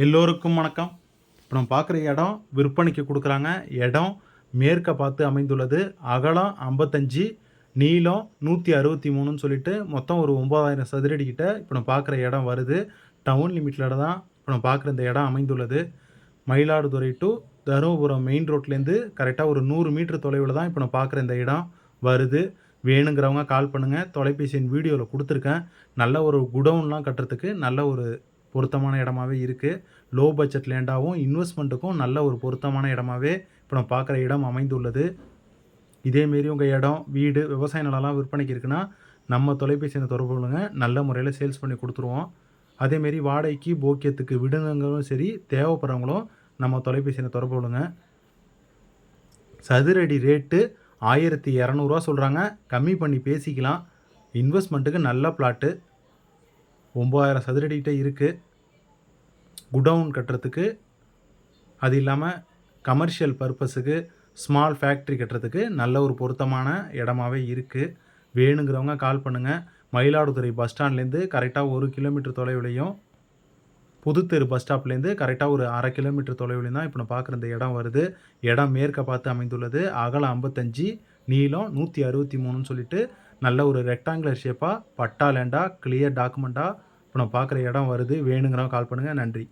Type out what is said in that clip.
எல்லோருக்கும் வணக்கம். இப்போ நம்ம பார்க்குற இடம் விற்பனைக்கு கொடுக்குறாங்க. இடம் மேற்க பார்த்து அமைந்துள்ளது. அகலம் ஐம்பத்தஞ்சு நீளம் நூற்றி அறுபத்தி மூணுன்னு சொல்லிட்டு மொத்தம் ஒரு ஒம்பதாயிரம் சதுரடி கிட்ட இப்போ நம்ம பார்க்குற இடம் வருது. டவுன் லிமிட்டில் தான் இப்போ நம்ம பார்க்குற இந்த இடம் அமைந்துள்ளது. மயிலாடுதுறை டு தருமபுரம் மெயின் ரோட்லேருந்து கரெக்டாக ஒரு நூறு மீட்டர் தொலைவில் தான் இப்போ நம்ம பார்க்குற இந்த இடம் வருது. வேணுங்கிறவங்க கால் பண்ணுங்கள் தொலைபேசியின் வீடியோவில் கொடுத்துருக்கேன். நல்ல ஒரு குடவுன்லாம் கட்டுறதுக்கு நல்ல ஒரு பொருத்தமான இடமாவே இருக்குது லோ பட்ஜெட் லேண்டாகவும் இன்வெஸ்ட்மெண்ட்டுக்கும் நல்ல ஒரு பொருத்தமான இடமாவே இப்போ நம்ம பார்க்குற இடம் அமைந்துள்ளது. இதேமாரி உங்கள் இடம் வீடு விவசாய நிலம்லாம் விற்பனைக்கு இருக்குன்னா நம்ம தொலைபேசியை தொடர்பு கொள்ளுங்க. நல்ல முறையில் சேல்ஸ் பண்ணி கொடுத்துருவோம். அதேமாரி வாடகைக்கு போக்கியத்துக்கு விடுங்கங்களும் சரி தேவைப்படுறவங்களும் நம்ம தொலைபேசியை தொடர்பு கொள்ளுங்க. சதுரடி ரேட்டு ஆயிரத்தி இரநூறுவா சொல்கிறாங்க கம்மி பண்ணி பேசிக்கலாம். இன்வெஸ்ட்மெண்ட்டுக்கு நல்ல பிளாட்டு ஒம்பதாயிரம் சதுரடிகிட்ட இருக்குது குடவுன் கட்டுறதுக்கு அது இல்லாமல் கமர்ஷியல் பர்பஸுக்கு ஸ்மால் ஃபேக்ட்ரி கட்டுறதுக்கு நல்ல ஒரு பொருத்தமான இடமாவே இருக்குது வேணுங்கிறவங்க கால் பண்ணுங்கள் மயிலாடுதுறை பஸ் ஸ்டாண்ட்லேருந்து கரெக்டாக ஒரு கிலோமீட்டர் தொலைவிலையும் புதுத்தெரு பஸ் ஸ்டாப்லேருந்து கரெக்டாக ஒரு அரை கிலோமீட்டர் தொலைவில் தான் இப்போ நான் பார்க்குற இந்த இடம் வருது. இடம் மேற்க பார்த்து அமைந்துள்ளது. அகலம் ஐம்பத்தஞ்சு நீளம் நூற்றி அறுபத்தி மூணுன்னு சொல்லிட்டு நல்ல ஒரு ரெக்டாங்குலர் ஷேப்பாக பட்டா லேண்டாக கிளியர் டாக்குமெண்ட்டாக இப்போ நான் பார்க்குற இடம் வருது வேணுங்கிறவங்க கால் பண்ணுங்கள் நன்றி.